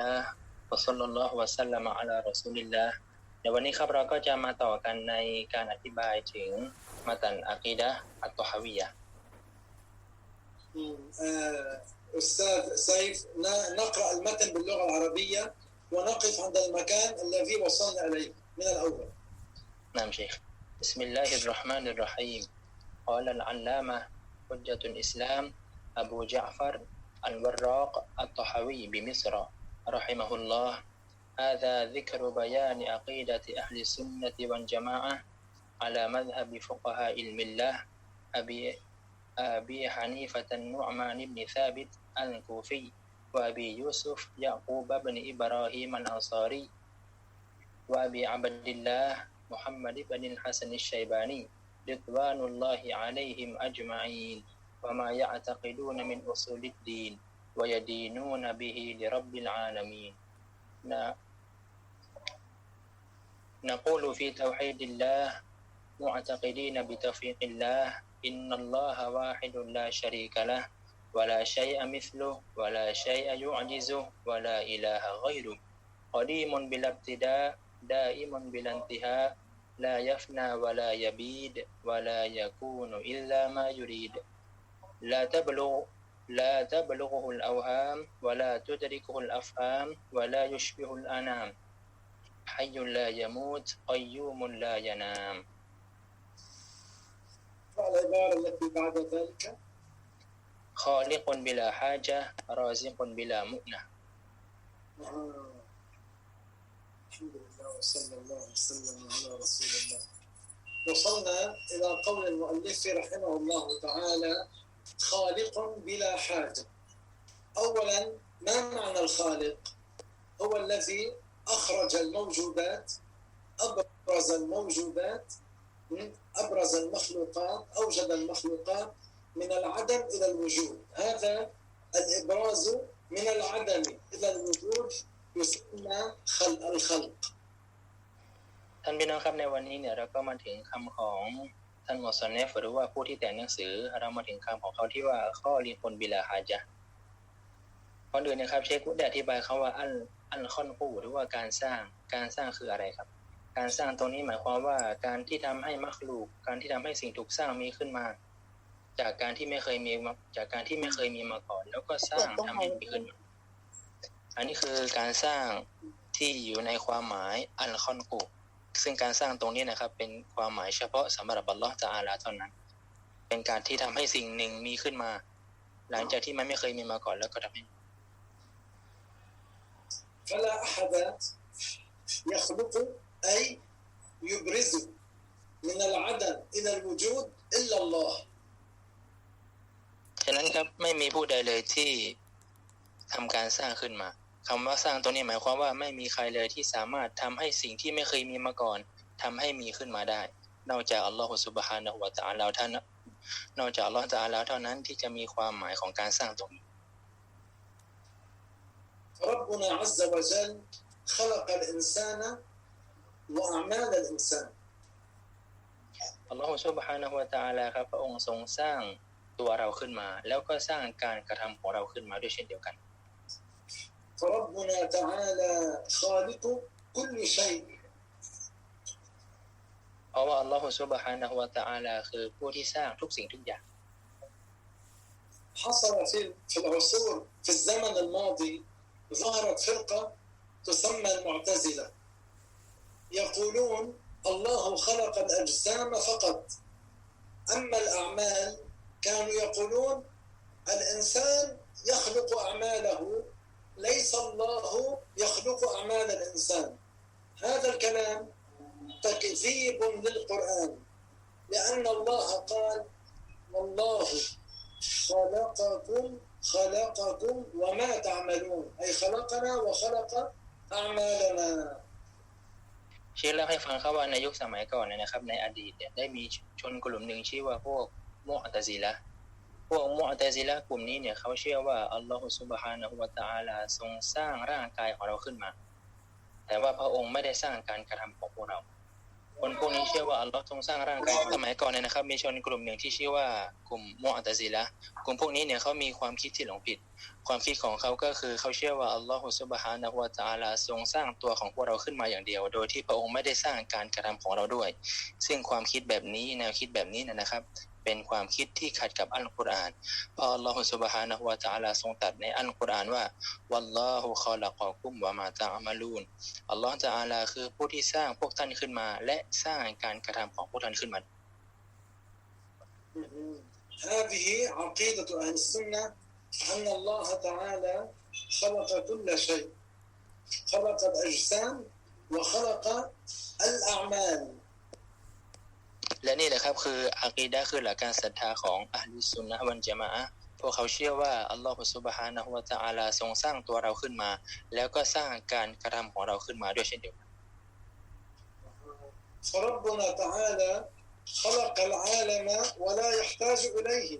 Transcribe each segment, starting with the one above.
นะวะซัลลัลลอฮุวะซัลลัมอะลารอซูลิลลาห์ในวันนี้ครับเราก็จะมาต่อกันในการอธิบายถึงมาตันอะกีดะห์อัตตอฮาวียะห์ آه، أستاذ سيف ن- نقرأ المتن باللغة العربية ونقف عند المكان الذي وصلنا إليه من الأول نعم شيخ بسم الله الرحمن الرحيم قال العلامة حجة الإسلام أبو جعفر الوراق الطحاوي بمصر رحمه الله هذا ذكر بيان عقيدة أهل السنة والجماعة على مذهب فقهاء الملة أبي أبي حنيفة النعمان بن ثابت الكوفي وأبي يوسف يعقوب بن إبراهيم الأنصاري وأبي عبد الله محمد بن الحسن الشيباني رضوان الله عليهم أجمعين وما يعتقدون من أصول الدين. ويدينون به لرب العالمين. نقول في توحيد الله معتقدين بتوفيق الله إن الله واحد لا شريك له ولا شيء مثله ولا شيء يعجزه ولا إله غيره. قديم بلا ابتداء دائم بلا انتهاء لا يفنى ولا يبيد ولا يكون إلا ما يريد. لا تبلغ لا تبلغه الأوهام ولا تدركه الأفهام ولا يشبه الأنام. حي لا يموت قيوم لا ينام. العبارة التي بعد ذلك؟ خالق بلا حاجة رازق بلا مؤنة. الحمد لله وصلى الله وسلم على رسول الله. وصلنا إلى قول المؤلف رحمه الله تعالى خالق بلا حاجة أولا ما معنى الخالق هو الذي أخرج الموجودات أبرز الموجودات أبرز المخلوقات أوجد المخلوقات من العدم إلى الوجود هذا الإبراز من العدم إلى الوجود يسمى خلق الخلق ท่านพี่น้องครับในวันนี้เนี่ยเราก็มาถึงคำของ ท่านมอสเนฟหรือว่าผู้ที่แต่งหนังสือเรามาถึงคำของเขาที่ว่าข้อรีคนบิลาฮาจะก่อนอื่นนะครับเชคกุดได้อธิบายเขาว่าอันอันค่อนคู่หรือว่าการสร้างการสร้างคืออะไรครับ การสร้างตรงนี้หมายความว่าการที่ทำให้มักลูก การที่ทำให้สิ่งถูกสร้างมีขึ้นมา จากการที่ไม่เคยมีมาจากการที่ไม่เคยมีมาก่อน แล้วก็สร้างทำให้มีขึ้นมาอันนี้คือการสร้างที่อยู่ในความหมายอันค่อนคู่ ซึ่งการสร้างตรงนี้นะครับ เป็นความหมายเฉพาะสำหรับอัลลอฮฺจะอาลาเท่านั้น เป็นการที่ทำให้สิ่งหนึ่งมีขึ้นมา หลังจากที่มันไม่เคยมีมาก่อนแล้วก็ทำให้ فلا أحد يخلق أي يبرز من العدم إلى الوجود إلا الله ฉะนั้นครับไม่มีผู้ใดเลยที่ทำการสร้างขึ้นมา คำว่าสร้างตรงนี้หมายความว่าไม่มีใครเลยที่สามารถทำให้สิ่งที่ไม่เคยมีมาก่อนทำให้มีขึ้นมาได้ นอกจากอัลลอฮฺสุบฮานะฮูวะตะอาลาเท่านั้นนอกจากอัลลอฮฺตะอาลาเท่านั้นที่จะมีความหมายของการสร้างตรงนี้ فربنا عز وجل خلق الإنسان وأعمال الإنسان อัลลอฮฺซุบฮานะฮูวะตะอาลาครับพระองค์ทรงสร้างตัวเราขึ้นมา แล้วก็สร้างการกระทำของเราขึ้นมาด้วยเช่นเดียวกัน فربنا تعالى خالق كل شيء เพราะว่าอัลลอฮฺซุบฮานะฮูวะตะอาลาคือผู้ที่สร้างทุกสิ่งทุกอย่าง حصل في في العصور في الزمن الماضي ظهرت فرقة تسمى المعتزلة يقولون الله خلق الأجسام فقط أما الأعمال كانوا يقولون الإنسان يخلق أعماله ليس الله يخلق أعمال الإنسان هذا الكلام تكذيب للقرآن لأن الله قال والله خلقكم خلقكم وما تعملون أي خلقنا وخلق أعمالنا เชื่อเล่าให้ฟังครับว่าในยุคสมัยก่อนเนยนะครับ ในอดีตเนี่ยได้มีชนกลุ่มหนึ่งชื่อว่าพวกมุอ์ตะซิละห์ พวกมุอตซิละกลุ่มนี้เนี่ยเขาเชื่อว่าอัลลอฮฺซุบฮานะฮูวะตะอาลาทรงสร้างร่างกายของเราขึ้นมา แต่ว่าพระองค์ไม่ได้สร้างการกระทำของพวกเรา คนพวกนี้เชื่อว่าอัลลอฮ์ทรงสร้างร่างกายสมัยก่อนเนี่ยนะครับ มีชนกลุ่มหนึ่งที่ชื่อว่ากลุ่มมุอตซิละกลุ่มพวกนี้เนี่ยเขามีความคิดที่หลงผิด ความคิดของเขาก็คือเขาเชื่อว่าอัลลอฮฺซุบฮานะฮูวะตะอาลาทรงสร้างตัวของพวกเราขึ้นมาอย่างเดียว โดยที่พระองค์ไม่ได้สร้างการกระทำของเราด้วย ซึ่งความคิดแบบนี้แนวคิดแบบนี้นะครับ เป็นความคิดที่ขัดกับอัลกุรอานเพราะอัลลอฮฺซุบฮานะฮูวะตะอาลาทรงตรัดในอัลกุรอานว่าวัลลอฮุคอลักอกุมวะมาตะอามาลูนอัลลอฮฺตะอาลาคือผู้ที่สร้างพวกท่านขึ้นมา และสร้างการกระทำของพวกท่านขึ้นมา هذه عقيدة أهل السنة أن الله تعالى خلق كل شيء خلق الأجسام وخلق الأعمال และนี่แหละครับคืออากีดะห์คือหลักการศรัทธาของอัลลุสซุนนะฮ์วันจะมาอะห์พวกเขาเชื่อว่าอัลลอฮฺซุบฮานะฮูวะตะอาลาทรงสร้างตัวเราขึ้นมา แล้วก็สร้างการกระทำของเราขึ้นมาด้วยเช่นเดียวกัน فربنا تعالى خلق العالم ولا يحتاج إليه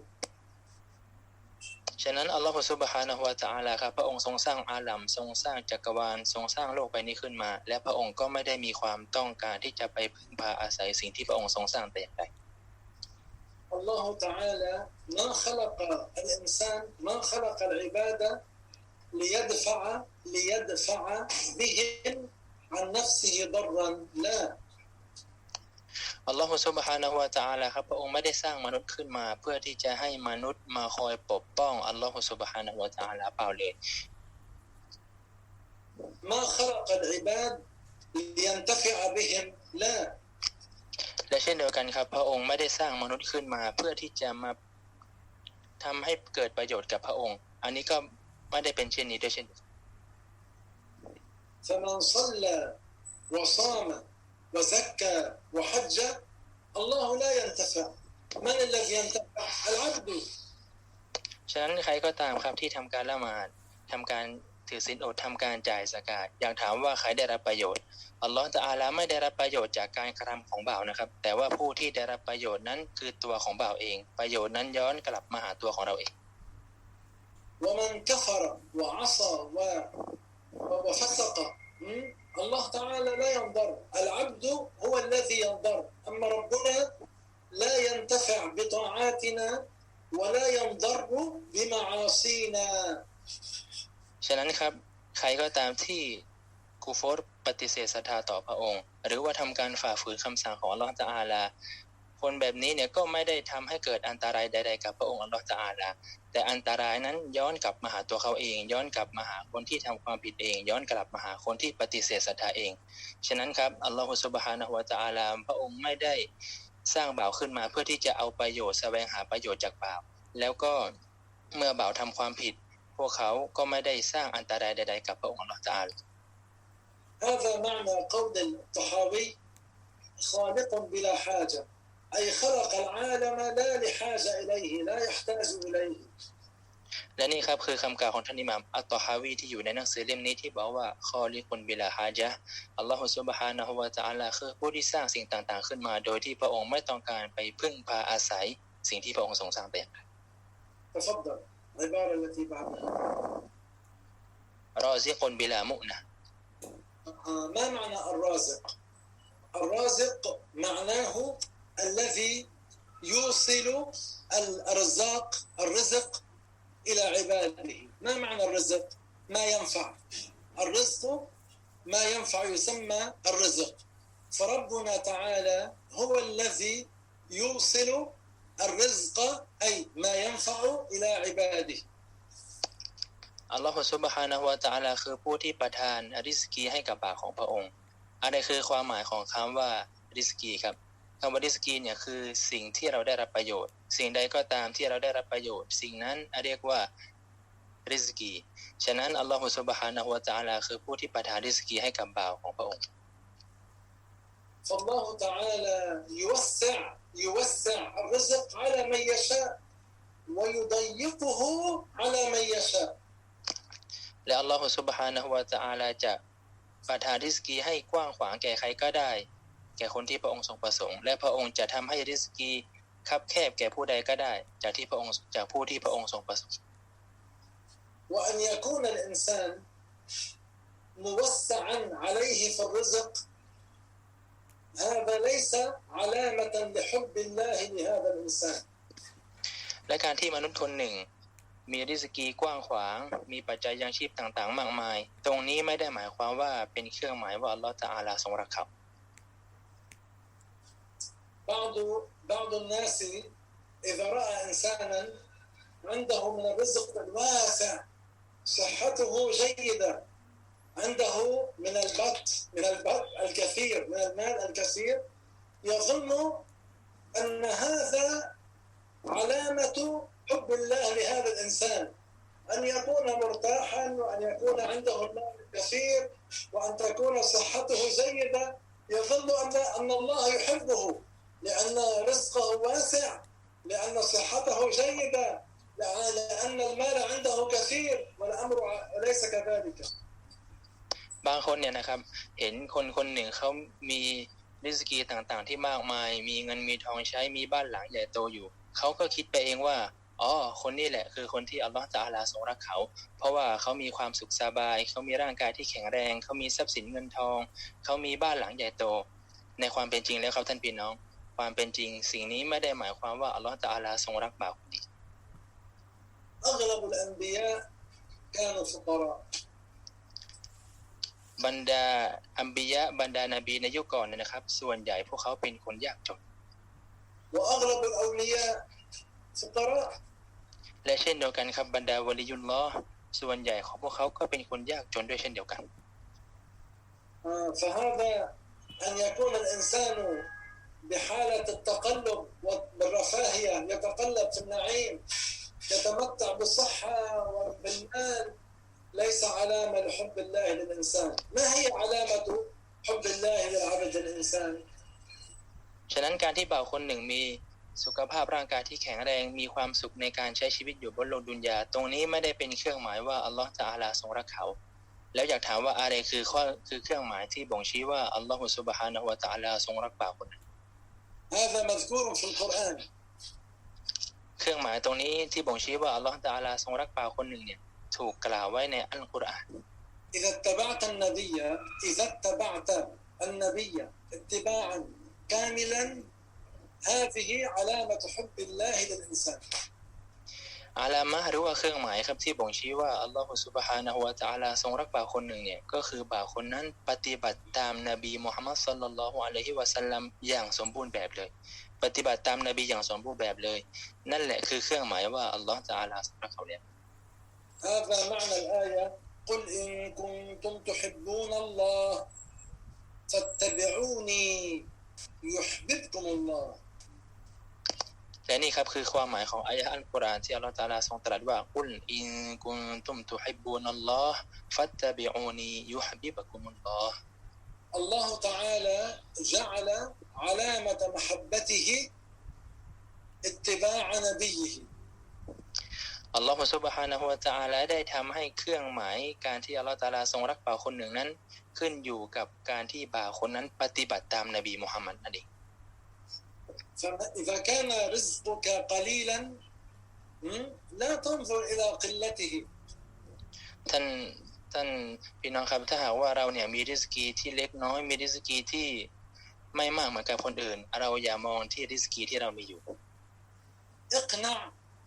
ฉะนั้นอัลลอฮฺซุบฮานะฮูวะตะอาลาครับพระองค์ทรงสร้างอาลัมทรงสร้างจักรวาลทรงสร้างโลกใบนี้ขึ้นมา และพระองค์ก็ไม่ได้มีความต้องการที่จะไปพึ่งพาอาศัยสิ่งที่พระองค์ทรงสร้างแต่อย่างใด الله تعالى ما خلق الإنسان ما خلق العبادة ليدفع ليدفع بهم عن نفسه ضرا لا อัลลอฮฺซุบฮานะฮูวะตะอาลาครับพระองค์ไม่ได้สร้างมนุษย์ขึ้นมา เพื่อที่จะให้มนุษย์มาคอยปกป้องอัลลอฮฺซุบฮานะฮูวะตะอาลาเปล่าเลย ما خلق العباد لينتفع بهم لا และเช่นเดียวกันครับ พระองค์ไม่ได้สร้างมนุษย์ขึ้นมา เพื่อที่จะมาทำให้เกิดประโยชน์กับพระองค์ อันนี้ก็ไม่ได้เป็นเช่นนี้ด้วยเช่นเดียวกัน فمن صلى وصام وزكى وحج الله لا ينتفع من الذي ينتفع العبد ฉะนั้นใครก็ตามครับที่ทำการละหมาดทำการถือศีลอดทำการจ่ายสกาดอยากถามว่าใครได้รับประโยชน์อัลลอฮฺตะอาลาไม่ได้รับประโยชน์จากการกระทำของบ่าวนะครับ แต่ว่าผู้ที่ได้รับประโยชน์นั้นคือตัวของบ่าวเอง ประโยชน์นั้นย้อนกลับมาหาตัวของเราเอง ومن كفر وعصى ใครก็ตามที่กูฟอรปฏิเสธศรัทธาต่อพระองค์ หรือว่าทำการฝ่าฝืนคำสั่งของอัลลอฮฺตะอาลา คนแบบนี้เนี่ยก็ไม่ได้ทำให้เกิดอันตรายใด ๆ กับพระองค์อัลลอฮฺตะอาลา แต่อันตรายนั้นย้อนกลับมาหาตัวเขาเอง ย้อนกลับมาหาคนที่ทำความผิดเอง ย้อนกลับมาหาคนที่ปฏิเสธศรัทธาเอง ฉะนั้นครับอัลลอฮฺสุบฮานะฮูวะตะอาลาพระองค์ไม่ได้สร้างบ่าวขึ้นมาเพื่อที่จะเอาประโยชน์แสวงหาประโยชน์จากบ่าว แล้วก็เมื่อบ่าวทำความผิด วกเขาก็ไม่ได้สร้างอันตรายใด ๆ กับพระองค์อัลลอฮฺตะอาลา هذا معنى قول الطحاوي خالق بلا حاجة أي خلق العالم لا لحاجة إليه لا يحتاج إليه และนี่ครับคือคำกล่าวของท่านอิหม่ามอัตตอฮาวีที่อยู่ในหนังสือเล่มนี้ที่บอกว่าคอลิคุนบิลาฮาจะห์อัลลอฮฺซุบฮานะฮูวะตะอาลาคือผู้ที่สร้างสิ่งต่างๆ ขึ้นมา โดยที่พระองค์ไม่ต้องการไปพึ่งพาอาศัย สิ่งที่พระองค์ทรงสร้างแต่อย่างใด تفضل العبارة التي بعدها. رازق بلا مؤنة. آه، ما معنى الرازق؟ الرازق معناه الذي يوصل الرزاق الرزق إلى عباده. ما معنى الرزق؟ ما ينفع. الرزق ما ينفع يسمى الرزق. فربنا تعالى هو الذي يوصل الرزق أي ما ينفع إلى عباده อัลลอฮฺซุบฮานะฮูวะตะอาลาคือผู้ที่ประทานริสกีให้กับบ่าวของพระองค์อะไรคือความหมายของคำว่าริสกีครับคำว่าริสกีเนี่ยคือสิ่งที่เราได้รับประโยชน์ สิ่งใดก็ตามที่เราได้รับประโยชน์ สิ่งนั้นเรียกว่าริสกีฉะนั้นอัลลอฮฺซุบฮานะฮูวะตะอาลาคือผู้ที่ประทานริสกีให้กับบ่าวของพระองค์ فالله تعالى يوسع يوسع الرزق على من يشاء ويضيقه على من يشاء และอัลลอฮฺซุบฮานะฮูวะตะอาลาจะประทานริสกีให้กว้างขวางแก่ใครก็ได้ แก่คนที่พระองค์ทรงประสงค์ และพระองค์จะทำให้ริสกีคับแคบแก่ผู้ใดก็ได้ จากที่พระองค์จากผู้ที่พระองค์ทรงประสงค์ وأن يكون الإنسان موسعا عليه في الرزق هذا ليس علامة لحب الله لهذا الإنسان และการที่มนุษย์คนหนึ่ง มีริสกีกว้างขวาง มีปัจจัยยังชีพต่างๆ มากมาย ตรงนี้ไม่ได้หมายความว่าเป็นเครื่องหมายว่าอัลลอฮฺตะอาลาทรงรักเขา بعض بعض الناس إذا رأى إنسانا عنده من الرزق الواسع صحته جيدة عنده من البط من البط الكثير من المال الكثير يظن أن هذا علامة حب الله لهذا الإنسان. أن يكون مرتاحا وأن يكون عنده المال الكثير وأن تكون صحته جيدة. يظن أن أن الله يحبه لأن رزقه واسع لأن صحته جيدة لأن المال عنده كثير والأمر ليس كذلك. บางคนเนี่ยนะครับ เห็นคนคนหนึ่งเขามีริสกีต่างๆ ที่มากมาย มีเงินมีทองใช้ มีบ้านหลังใหญ่โตอยู่ เขาก็คิดไปเองว่า อ๋อ คนนี้แหละคือคนที่อัลลอฮฺตะอาลาทรงรักเขา เพราะว่าเขามีความสุขสบาย เขามีร่างกายที่แข็งแรง เขามีทรัพย์สินเงินทอง เขามีบ้านหลังใหญ่โต ในความเป็นจริงแล้วครับท่านพี่น้อง ความเป็นจริง สิ่งนี้ไม่ได้หมายความว่าอัลลอฮฺตะอาลาทรงรักบ่าวคนนี้ أغلب الأنبياء كانوا فقراء บรรดาอัมบิยะบรรดานาบีในยุคก่อนเนยนะครับ ส่วนใหญ่พวกเขาเป็นคนยากจน وأغلب الأولياء فقراء และเช่นเดียวกันครับบรรดาวลิยุลลอฮ์ส่วนใหญ่ของพวกเขาก็เป็นคนยากจนด้วยเช่นเดียวกัน آه، فهذا أن يكون الإنسان بحالة التقلب والرفاهية يتقلب في النعيم يتمتع بالصحة وبالمال ليس علامة لحب الله للإنسان ما هي علامة حب الله للعبد الإنسان ฉะนั้นการที่บ่าวคนหนึ่งมีสุขภาพร่างกายที่แข็งแรงมีความสุขในการใช้ชีวิตอยู่บนโลกดุนยา ตรงนี้ไม่ได้เป็นเครื่องหมายว่าอัลลอฮฺจะอาลาทรงรักเขา แล้วอยากถามว่าอะไรคือข้อคือเครื่องหมายที่บ่งชี้ว่าอัลลอฮฺสุบฮานะฮูวะตะอาลาทรงรักบ่าวคนนั้น هذا مذكور في القرآن เครื่องหมายตรงนี้ที่บ่งชี้ว่าอัลลอฮฺตะอาลาทรงรักบ่าวคนหนึ่งเนี่ย ถูกกล่าวไว้ในอัลกุรอาน إذا اتبعت النبي إذا اتبعت النبي اتباعا كاملا هذه علامة حب الله للإنسان อาลามะห์หรือว่าเครื่องหมายครับที่บ่งชี้ว่าอัลลอฮฺสุบฮานะฮูวะตะอาลาทรงรักบ่าวคนหนึ่งเนี่ยก็คือบ่าวคนนั้นปฏิบัติตามนบีมุฮัมมัดศ็อลลัลลอฮุอะลัยฮิวะสัลลัมอย่างสมบูรณ์แบบเลย ปฏิบัติตามนบีอย่างสมบูรณ์แบบเลย นั่นแหละคือเครื่องหมายว่าอัลลอฮฺตะอาลาทรงรักเขาแล้ว هذا معنى الآية قل إن كنتم تحبون الله فاتبعوني يحببكم الله และนี่ครับคือความหมายของอายะห์อัลกุรอานที่อัลลอฮฺตะอาลาทรงตรัสว่ากุลอินกุนตุมตุฮิบบูนัลลอฮ์ฟัตตะบิอูนียุฮบิบะกุมุลลอฮ์ الله تعالى جعل علامة محبته اتباع نبيه อัลลอฮฺซุบฮานะฮูวะตะอาลาได้ทำให้เครื่องหมายการที่อัลลอฮฺตะอาลาทรงรักบ่าวคนหนึ่งนั้น ขึ้นอยู่กับการที่บ่าวคนนั้นปฏิบัติตามนบีมุฮัมมัดนั่นเอง فإذا كان رزقك قليلا م، لا تنظر إلى قلته ท่านท่านพี่น้องครับถ้าหากว่าเราเนี่ยมีริสกีที่เล็กน้อยมีริสกีที่ไม่มากเหมือนกับคนอื่น เราอย่ามองที่ริสกีที่เรามีอยู่ اقنع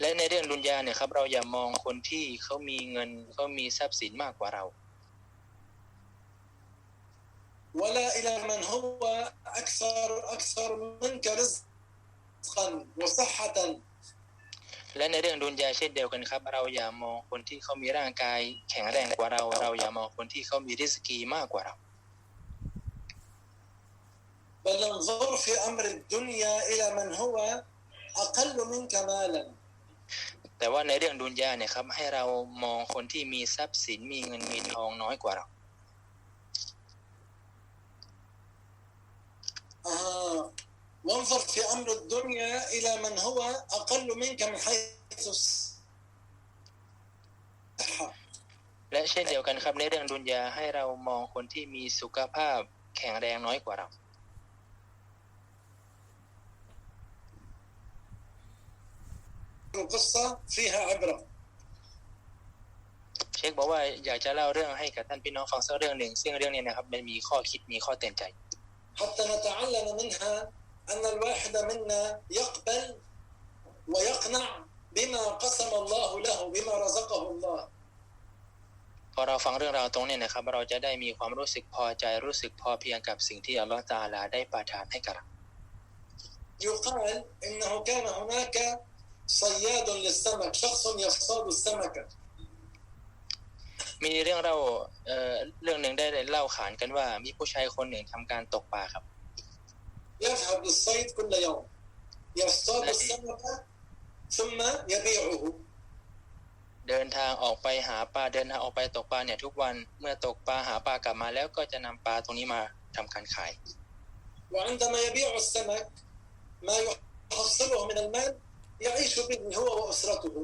และในเรื่องดุนยาเนี่ยครับเราอย่ามองคนที่เขามีเงินเขามีทรัพย์สินมากกว่าเรา ولا إلى من هو أكثر أكثر منك رزقا وصحة และในเรื่องดุนยาเช่นเดียวกันครับ เราอย่ามองคนที่เขามีร่างกายแข็งแรงกว่าเรา เราอย่ามองคนที่เขามีริสกีมากกว่าเรา بل انظر في أمر الدنيا إلى من هو أقل منك مالا แต่ว่าในเรื่องดุนยาเนี่ยครับให้เรามองคนที่มีทรัพย์สินมีเงินมีทองน้อยกว่าเรา آه. وانظر في أمر الدنيا إلى من هو أقل منك من حيث الصحة เช่นเดียวกันครับในเรื่องดุนยาให้เรามองคนที่มีสุขภาพแข็งแรงน้อยกว่าเรา القصة فيها عبرة เชคบอกว่าอยากจะเล่าเรื่องให้กับท่านพี่น้องฟังสักเรื่องหนึ่ง ซึ่งเรื่องนี้นะครับมันมีข้อคิดมีข้อเตือนใจ حتى نتعلم منها أن الواحد منا يقبل ويقنع بما قسم الله له بما رزقه الله พอเราฟังเรื่องราวตรงนี้นะครับ เราจะได้มีความรู้สึกพอใจรู้สึกพอเพียงกับสิ่งที่อัลลอฮฺตาอาลาได้ประทานให้กับเรา يقال إنه كان هناك صياد للسمك شخص يصطاد السمكة มีเรื่องเล่าเอ่อเรื่องหนึ่งได้เล่าขานกันว่ามีผู้ชายคนหนึ่งทำการตกปลาครับ يذهب للصيد كل يوم يصطاد لا. السمكة ثم يبيعه เดินทางออกไปหาปลาเดินทางออกไปตกปลาเนี่ยทุกวันเมื่อตกปลาหาปลากลับมาแล้วก็จะนำปลาตรงนี้มาทำการขาย وعندما يبيع السمك ما يحصله من المال يعيش به هو وأسرته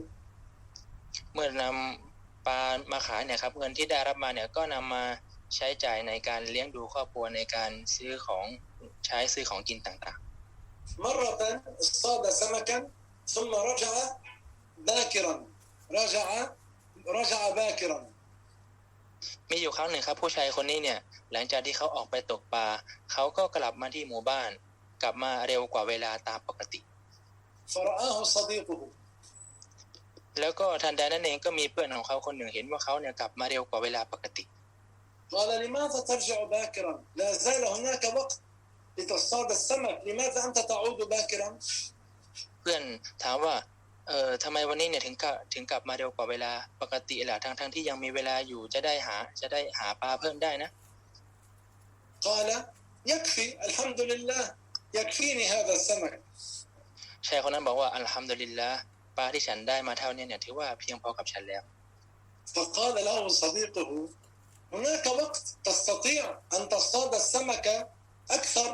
เมื่อนำปลามาขายเนี่ยครับเงินที่ได้รับมาเนี่ยก็นำมาใช้จ่ายในการเลี้ยงดูครอบครัวในการซื้อของใช้ซื้อของกินต่าง مرة اصطاد سمكا ثم رجع باكرا رجع رجع باكرا ๆ มีอยู่ครั้งหนึ่งครับ ผู้ชายคนนี้เนี่ย หลังจากที่เขาออกไปตกปลาเขาก็กลับมาที่หมู่บ้าน กลับมาเร็วกว่าเวลาตามปกติ فرآه صديقه แล้วก็ทันใดนั้นเองก็มีเพื่อนของเขาคนหนึ่งเห็นว่าเขาเนี่ยกลับมาเร็วกว่าเวลาปกติ قال لماذا ترجع باكرا لا زال هناك وقت لتصطاد السمك لماذا أنت تعود باكرا เพื่อนถามว่าเออทำไมวันนี้เนี่ยถึงกลับถึงกลับมาเร็วกว่าเวลาปกติล่ะทั้งทั้งที่ยังมีเวลาอยู่จะได้หาจะได้หาปลาเพิ่มได้นะ قال يكفي الحمد لله يكفيني هذا السمك ชายคนนั้นบอกว่าอัลฮัมดุลิลละปลาที่ฉันได้มาเท่านี้เนี่ยถือว่าเพียงพอกับฉันแล้ว فقال له صديقه هناك وقت تستطيع أن تصطاد السمكة أكثر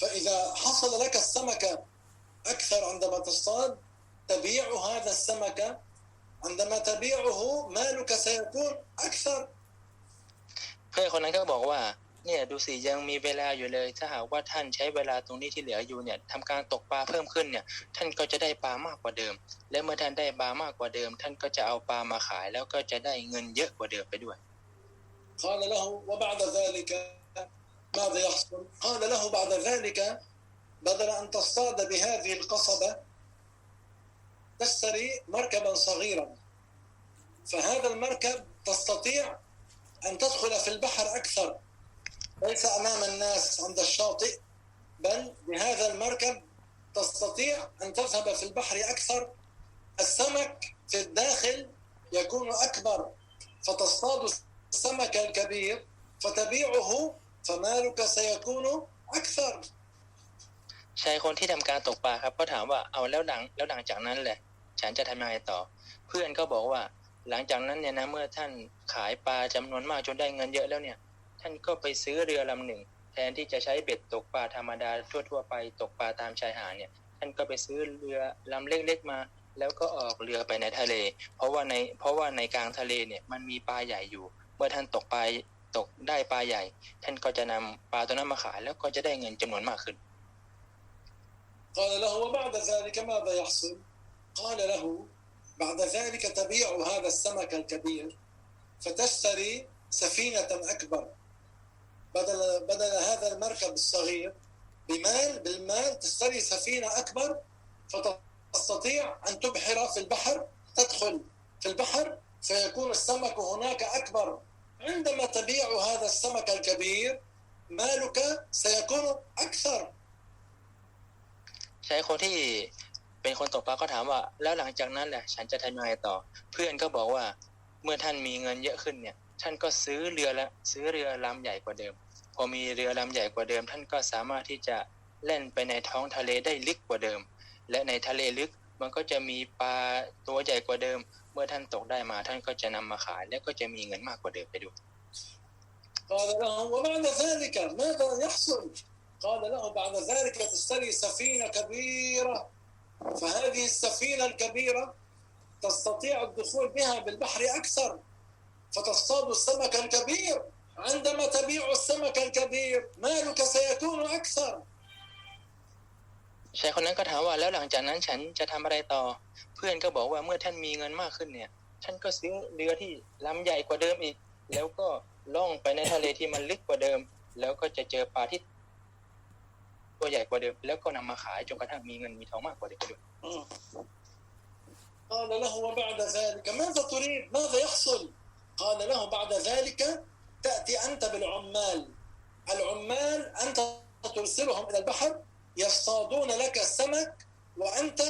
فإذا حصل لك السمكة أكثر عندما تصطاد تبيع هذا السمكة عندما تبيعه مالك سيكون أكثر เพื่อนคนนั้นก็บอกว่า เนี่ยดูสิยังมีเวลาอยู่เลย ถ้าหากว่าท่านใช้เวลาตรงนี้ที่เหลืออยู่เนี่ยทำการตกปลาเพิ่มขึ้นเนี่ย ท่านก็จะได้ปลามากกว่าเดิม และเมื่อท่านได้ปลามากกว่าเดิม ท่านก็จะเอาปลามาขาย แล้วก็จะได้เงินเยอะกว่าเดิมไปด้วย قال له وبعد ذلك ماذا يحصل؟ قال له بعد ذلك بدل أن تصطاد بهذه القصبة تشتري مركبا صغيرا فهذا المركب تستطيع أن تدخل في البحر أكثر ليس أمام الناس عند الشاطئ بل بهذا المركب تستطيع أن تذهب في البحر أكثر السمك في الداخل يكون أكبر فتصطاد السمك الكبير فتبيعه فمالك سيكون أكثر ชายคนที่ทำการตกปลาครับก็ถามว่าเอาแล้วหลังแล้วหลังจากนั้นแหละ ฉันจะทำยังไงต่อ เพื่อนก็บอกว่า หลังจากนั้นเนี่ยนะเมื่อท่านขายปลาจำนวนมากจนได้เงินเยอะแล้วเนี่ย ท่านก็ไปซื้อเรือลำหนึ่ง แทนที่จะใช้เบ็ดตกปลาธรรมดาทั่ว ๆ ไปตกปลาตามชายหาดเนี่ย ท่านก็ไปซื้อเรือลำเล็กๆมา แล้วก็ออกเรือไปในทะเล เพราะว่าในเพราะว่าในกลางทะเลเนี่ยมันมีปลาใหญ่อยู่ เมื่อท่านตกปลาตกได้ปลาใหญ่ ท่านก็จะนำปลาตัวนั้นมาขาย แล้วก็จะได้เงินจำนวนมากขึ้น قال له وبعد ذلك ماذا يحصل؟ قال له بعد ذلك تبيع هذا السمك الكبير فتشتري سفينة أكبر بدل بدل هذا المركب الصغير بمال بالمال تشتري سفينة أكبر فتستطيع أن تبحر في البحر تدخل في البحر فيكون السمك هناك أكبر عندما تبيع هذا السمك الكبير مالك سيكون أكثر ชายคนที่เป็นคนตกปลาก็ถามว่า แล้วหลังจากนั้นแหละฉันจะทำยังไงต่อ เพื่อนก็บอกว่าเมื่อท่านมีเงินเยอะขึ้นเนี่ย ท่านก็ซื้อเรือละซื้อเรือลำใหญ่กว่าเดิม พอมีเรือลำใหญ่กว่าเดิม ท่านก็สามารถที่จะเล่นไปในท้องทะเลได้ลึกกว่าเดิม และในทะเลลึกมันก็จะมีปลาตัวใหญ่กว่าเดิม เมื่อท่านตกได้มา ท่านก็จะนำมาขาย และก็จะมีเงินมากกว่าเดิมไปด้วย قال له وبعد ذلك ماذا يحصل؟ قال له بعد ذلك تشتري سفينة كبيرة فهذه السفينة الكبيرة تستطيع الدخول بها بالبحر أكثر فتصطاد السمك الكبير عندما تبيع السمك الكبير مالك سيكون أكثر ชายคนนั้นก็ถามว่าแล้วหลังจากนั้นฉันจะทำอะไรต่อ เพื่อนก็บอกว่าเมื่อท่านมีเงินมากขึ้นเนี่ย ท่านก็ซื้อเรือที่ลำใหญ่กว่าเดิมอีก แล้วก็ล่องไปในทะเลที่มันลึกกว่าเดิม แล้วก็จะเจอปลาที่ตัวใหญ่กว่าเดิม แล้วก็นำมาขายจนกระทั่งมีเงินมีทองมากกว่าเดิมด้วย قال له وبعد ذلك ماذا تريد ماذا يحصل قال له بعد ذلك تأتي أنت بالعمال العمال أنت ترسلهم إلى البحر يصطادون لك السمك وأنت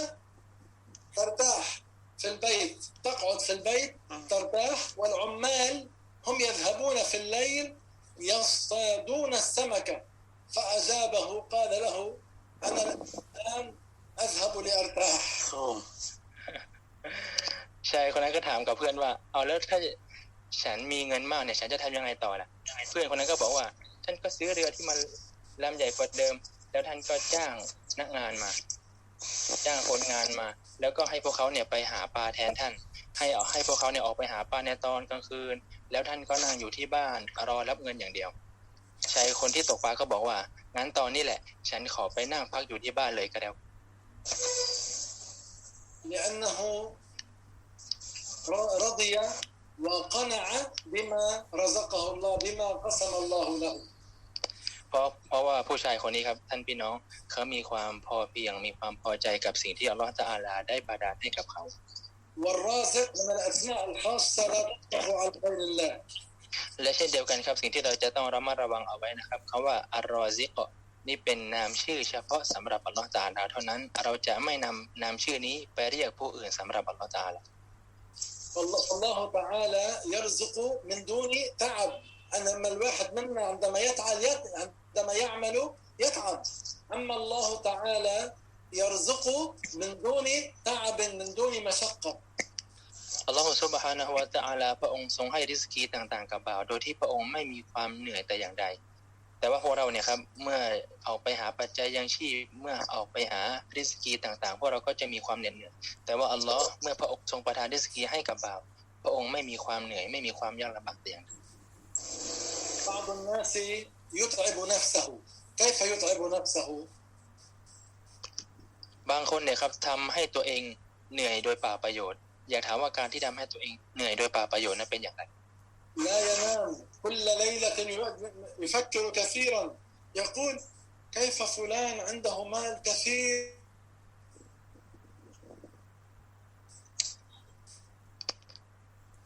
ترتاح في البيت تقعد في البيت ترتاح والعمال هم يذهبون في الليل يصطادون السمكة فأجابه قال له أنا الآن أذهب لأرتاح ชายคนนั้นก็ถามกับเพื่อนว่า เอาแล้วถ้า ฉันมีเงินมากเนี่ย ฉันจะทำยังไงต่อล่ะ เพื่อนคนนั้นก็บอกว่า ท่านก็ซื้อเรือที่มันลำใหญ่กว่าเดิม แล้วท่านก็จ้างพนักงานมา จ้างคนงานมา แล้วก็ให้พวกเขาเนี่ยไปหาปลาแทนท่าน ให้เอาให้พวกเขาเนี่ยออกไปหาปลาในตอนกลางคืน แล้วท่านก็นั่งอยู่ที่บ้านรอรับเงินอย่างเดียว ชายคนที่ตกปลาก็บอกว่า งั้นตอนนี้แหละ ฉันขอไปนั่งพักอยู่ที่บ้านเลยก็แล้ว لأنه رضي وقنع بما رزقه الله بما قسم الله له เพราะเพราะว่าผู้ชายคนนี้ครับ ท่านพี่น้องเขามีความพอเพียงมีความพอใจกับสิ่งที่อัลลอฮฺตะอาลาได้บาดาลให้กับเขา والرازق من الأسماء الخاصة لا تطلق على غير الله และเช่นเดียวกันครับสิ่งที่เราจะต้องระมัดระวังเอาไว้นะครับคำว่าอัลรอซิกนี่เป็นนามชื่อเฉพาะสำหรับอัลลอฮฺตะอาลาเท่านั้น เราจะไม่นำนามชื่อนี้ไปเรียกผู้อื่นสำหรับอัลลอฮฺตะอาลา فالله فالله تعالى يرزق من دون تعب أن لما الواحد منا عندما يتعب يت- عندما يعمل يتعب أما الله تعالى يرزق من دون تعب من دون مشقة อัลลอฮฺซุบฮานะฮูวะตะอาลาพระองค์ทรงให้ริสกีต่างๆกับบ่าว โดยที่พระองค์ไม่มีความเหนื่อยแต่อย่างใด แต่ว่าพวกเราเนี่ยครับเมื่อออกไปหาปัจจัยยังชีพเมื่อออกไปหาริสกีต่างๆ พวกเราก็จะมีความเหน็ดเหนื่อยแต่ว่าอัลลอฮ์เมื่อพระองค์ทรงประทานริสกีให้กับบ่าว พระองค์ไม่มีความเหนื่อยไม่มีความยากลำบากแต่อย่างใด بعض الناس يتعب نفسه كيف يتعب نفسه บางคนเนี่ยครับทำให้ตัวเองเหนื่อยโดยเปล่าประโยชน์ อยากถามว่าการที่ทำให้ตัวเองเหนื่อยโดยเปล่าประโยชน์นั้นเป็นอย่างไร لا ينام كل ليلة يفكر كثيرا يقول كيف فلان عنده مال كثير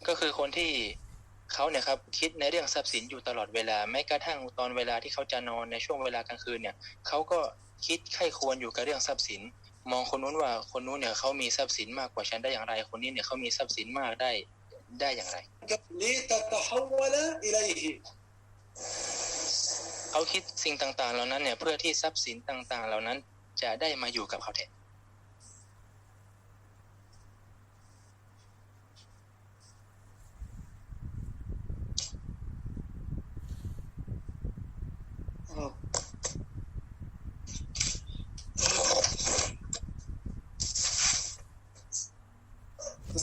ก็คือคนที่เขาเนี่ยครับคิดในเรื่องทรัพย์สินอยู่ตลอดเวลาแม้กระทั่งตอนเวลาที่เขาจะนอนในช่วงเวลากลางคืนเนี่ยเขาก็คิดไข้ควรอยู่กับเรื่องทรัพย์สิน มองคนนู้นว่าคนนู้นเนี่ยเขามีทรัพย์สินมากกว่าฉันได้อย่างไร คนนี้เนี่ยเขามีทรัพย์สินมากได้ ได้อย่างไรเขาคิดสิ่งต่าง ๆ เหล่านั้นเนี่ยเพื่อที่ทรัพย์สินต่าง ๆ เหล่านั้นจะได้มาอยู่กับเขาแทน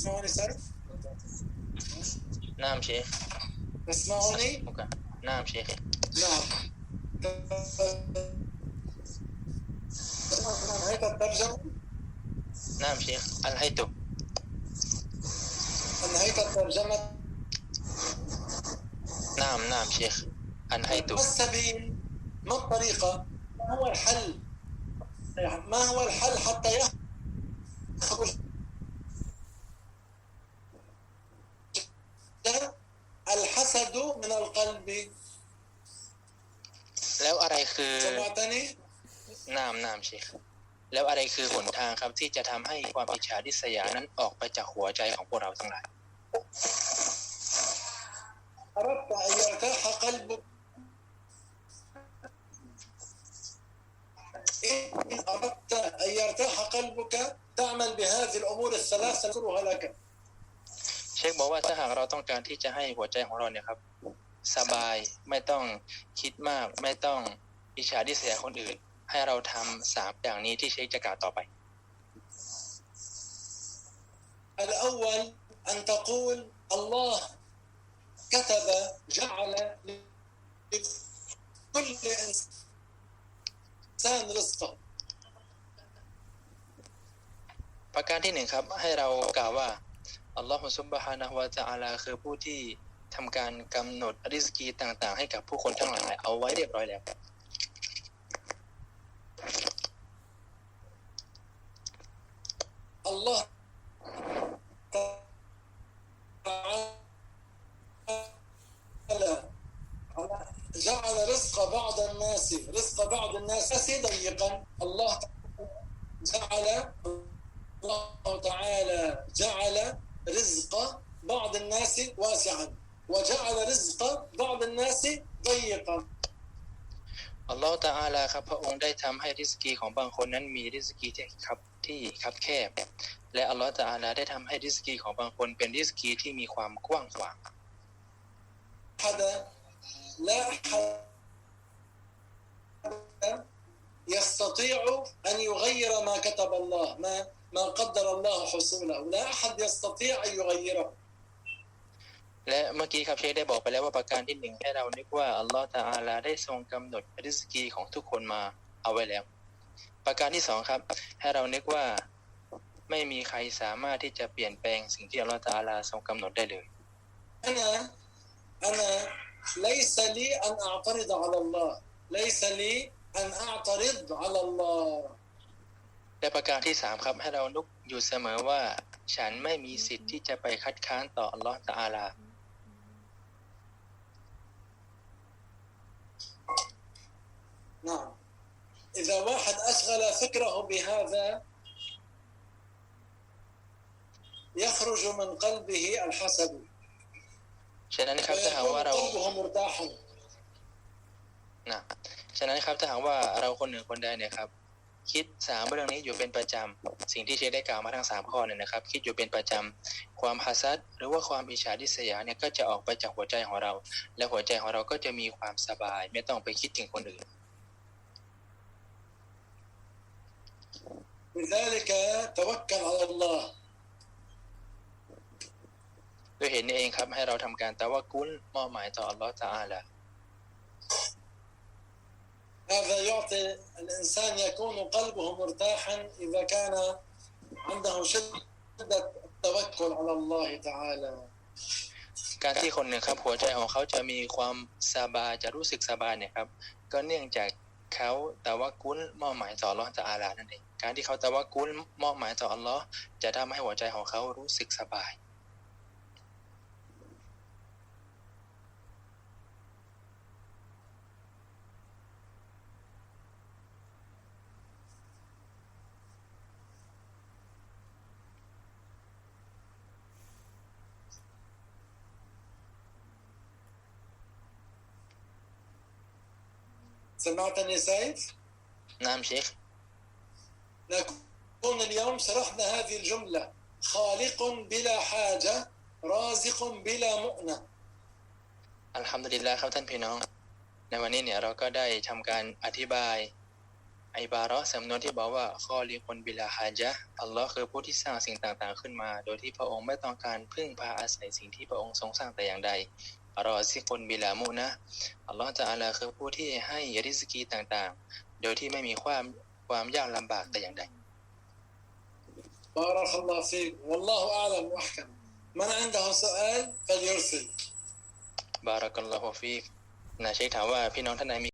สวัสดีครับ نعم شيخ تسمعوني؟ نعم شيخي نعم انهيت الترجمة؟ نعم شيخ نعم. نعم انهيته انهيت الترجمة؟ نعم نعم شيخ انهيته ما السبيل؟ ما الطريقة؟ ما هو الحل؟ ما هو الحل حتى يخرج แล้วอะไรคือ سمعتني؟ นามนามเชคแล้วอะไรคือหนทางครับที่จะทำให้ความอิจฉาริษยานั้นออกไปจากหัวใจของพวกเราทั้งหลาย أردت أن يرتاح قلبك إن أردت أن يرتاح قلبك تعمل بهذه الأمور الثلاثة أذكرها لك เชคบอกว่าถ้าหากเราต้องการที่จะให้หัวใจของเราเนี่ยครับ สบายไม่ต้องคิดมาก ไม่ต้อง อิจฉาริษยาคนอื่น ให้เราทำสามอย่างนี้ที่เชคจะกล่าวต่อไป الأول أن تقول الله كتب جعل لكل إنسان رزقه ประการที่หนึ่งครับ ให้เรากล่าวว่าอัลลอฮฺซุบฮานะฮูวะตะอาลาคือผู้ที่ทำการกำหนดริสกีต่าง ๆ ให้กับผู้คนทั้งหลายเอาไว้เรียบร้อยแล้ว الله تعالى جعل رزق بعض الناس رزق بعض الناس ضيقا. الله جعل الله تعالى جعل رزق بعض الناس واسعا وجعل رزق بعض الناس ضيقا. อัลลอฮฺตาอาลาครับพระองค์ได้ทำให้ริสกีของบางคนนั้นมีริสกีที่ครับที่คับแคบ และอัลลอฮฺตาอาลาได้ทำให้ริสกีของบางคนเป็นริสกีที่มีความกว้างขวางและ และเมื่อกี้ครับเชคได้บอกไปแล้วว่าประการที่หนึ่งให้เรานึกว่าอัลลอฮฺตะอาลาได้ทรงกำหนดริสกีของทุกคนมาเอาไว้แล้ว ประการที่สองครับ ให้เรานึกว่าไม่มีใครสามารถที่จะเปลี่ยนแปลงสิ่งที่อัลลอฮฺตะอาลาทรงกำหนดได้เลย أنا أنا ليس لي أن أعترض على الله ليس لي أن أعترض على الله และประการที่สามครับให้เรานึกอยู่เสมอว่า ฉันไม่มีสิทธิ์ที่จะไปคัดค้านต่ออัลลอฮฺตะอาลา نعم إذا واحد أشغل فكره بهذا يخرج من قلبه الحسد ฉะนั้นครับถ้าหากว่า ويكون เรา قلبه مرتاحا นะฉะนั้นครับถ้าหากว่าเราคนหนึ่งคนใดเนี่ยครับ คิดสามเรื่องนี้อยู่เป็นประจำสิ่งที่เชคได้กล่าวมาทั้งสามข้อเนี่ยนะครับ คิดอยู่เป็นประจำความฮัสซัดหรือว่าความอิจฉาดิษยาเนี่ยก็จะออกไปจากหัวใจของเรา และหัวใจของเราก็จะมีความสบาย ไม่ต้องไปคิดถึงคนอื่น لذلك توكل على الله ด้วยเหตุนี้เองครับ ให้เราทำการตะวะกุลมอบหมายต่ออัลลอฮฺตะอาลา هذا يعطي الإنسان يكون قلبه مرتاحا إذا كان عنده شدة التوكل على الله تعالى การที่คนหนึ่งครับ หัวใจของเขาจะมีความสบายจะรู้สึกสบายเนี่ยครับ ก็เนื่องจากเขาตะวะกุลมอบหมายต่ออัลลอฮฺตะอาลานั่นเอง การที่เขาตะวะกุลมอบหมายต่ออัลลอฮ์จะทำให้หัวใจของเขารู้สึกสบาย سمعتني سيف؟ นามเชค نكون اليوم شرحنا هذه الجملة خالق بلا حاجة رازق بلا مؤنة อัลฮัมดุลิลลาห์ครับท่านพี่น้อง ในวันนี้เนี่ยเราก็ได้ทำการอธิบายไอบาเราะห์สำนวนที่บอกว่าข้อลีคนบิลาฮาจะห์อัลลอฮ์คือผู้ที่สร้างสิ่งต่างๆขึ้นมา โดยที่พระองค์ไม่ต้องการพึ่งพาอาศัยสิ่งที่พระองค์ทรงสร้างแต่อย่างใดรอซิคนบิลามุนะอัลลอฮ์จะอาลาคือผู้ที่ให้ริสกีต่างๆ โดยที่ไม่มีความ ความยากลำบากแต่อย่างใด بارك الله فيك والله أعلم وأحكم من عنده سؤال فليرسل บารักัลลอฮุฟีกนะเชคถามว่าพี่น้องท่านใดมี